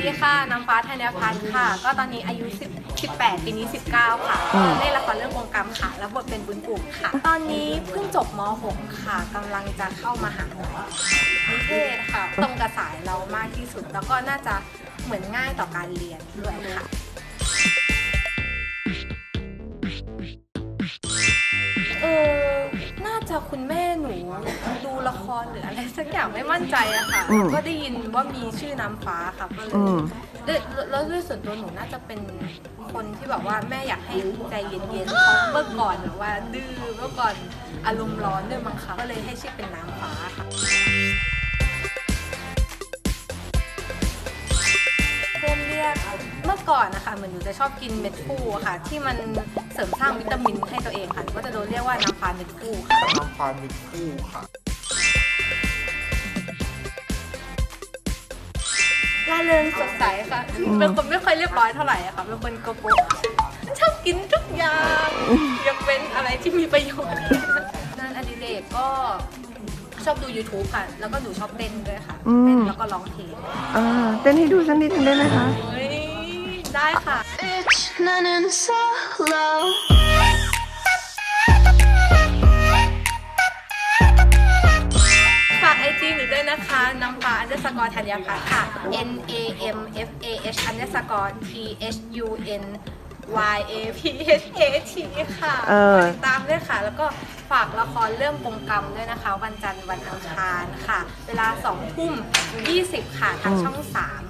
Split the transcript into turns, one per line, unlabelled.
ดีค่ะน้ำฟ้าธัญพัฒน์ค่ะ ก็ตอนนี้อายุ10 18ปีนี้ 19 ค่ะ
อืม
เล่นละครเรื่องวงกรรมค่ะ แล้วบทเป็นบุญกุ่มค่ะ ตอนนี้เพิ่งจบม .6 ค่ะกำลังจะเข้ามาหาลัยนิเทศค่ะ ตรงกับสายเรามากที่สุด แล้วก็น่าจะเหมือนง่ายต่อการเรียนด้วยค่ะ คุณแม่หนูดูละครหรืออะไรสักอย่างไม่มั่นใจอะค่ะ
อืม
ก็ได้ยินว่ามีชื่อน้ำฟ้าค่ะก็เลย
อืม
ด้วยแล้วด้วยส่วนตัวหนูน่าจะเป็นคนที่แบบว่าแม่อยากให้ใจเย็นๆเพราะเมื่อก่อนแบบว่าดื้อเมื่อก่อนอารมณ์ร้อนด้วยมั้งคะก็เลยให้ชื่อเป็นน้ำฟ้าค่ะ เพื่อนเรียก เมื่อก่อนนะคะเหมือนหนูจะชอบกินเม็ดฟูอะค่ะ ที่มันเสริมสร้างวิตามินให้ตัวเองค่ะหนูก็จะโดนเรียกว่าน้ำฟ้าเม็ดฟูค่ะ
น้ำพามิตรคู่ค่ะ
ร่าเริงสดใสค่ะ เป็นคนไม่ค่อยเรียบร้อยเท่าไหร่อะค่ะ เป็นคนโกโก้ชอบกินทุกอย่างยกเว้นอะไรที่มีประโยชน์งานอดิเรกก็ชอบดู YouTube ค่ะ แล้วก็หนูชอบเต้นด้วยค่ะ
อืม
เต้นแล้วก็ร้องเพลง
อ่าเต้นให้ดูสักนิดหนึงได้ไหมคะ
เฮ้ย ได้ค่ะ
Bitch, running solo.
ฝากไอจีหนูด้วยนะคะ น้ำฟ้าอันเดอร์สกอร์ธัญพัฒน์ค่ะ N A M F A H อันเดอร์สกอร์ T H U N Y A P H A T ค่ะ
เออ
ติดตามด้วยค่ะ แล้วก็ฝากละครเรื่องกงกรรมด้วยนะคะ วันจันทร์วันอังคารค่ะ เวลา2ทุ่ม20 ค่ะ ทางช่อง3ค่ะ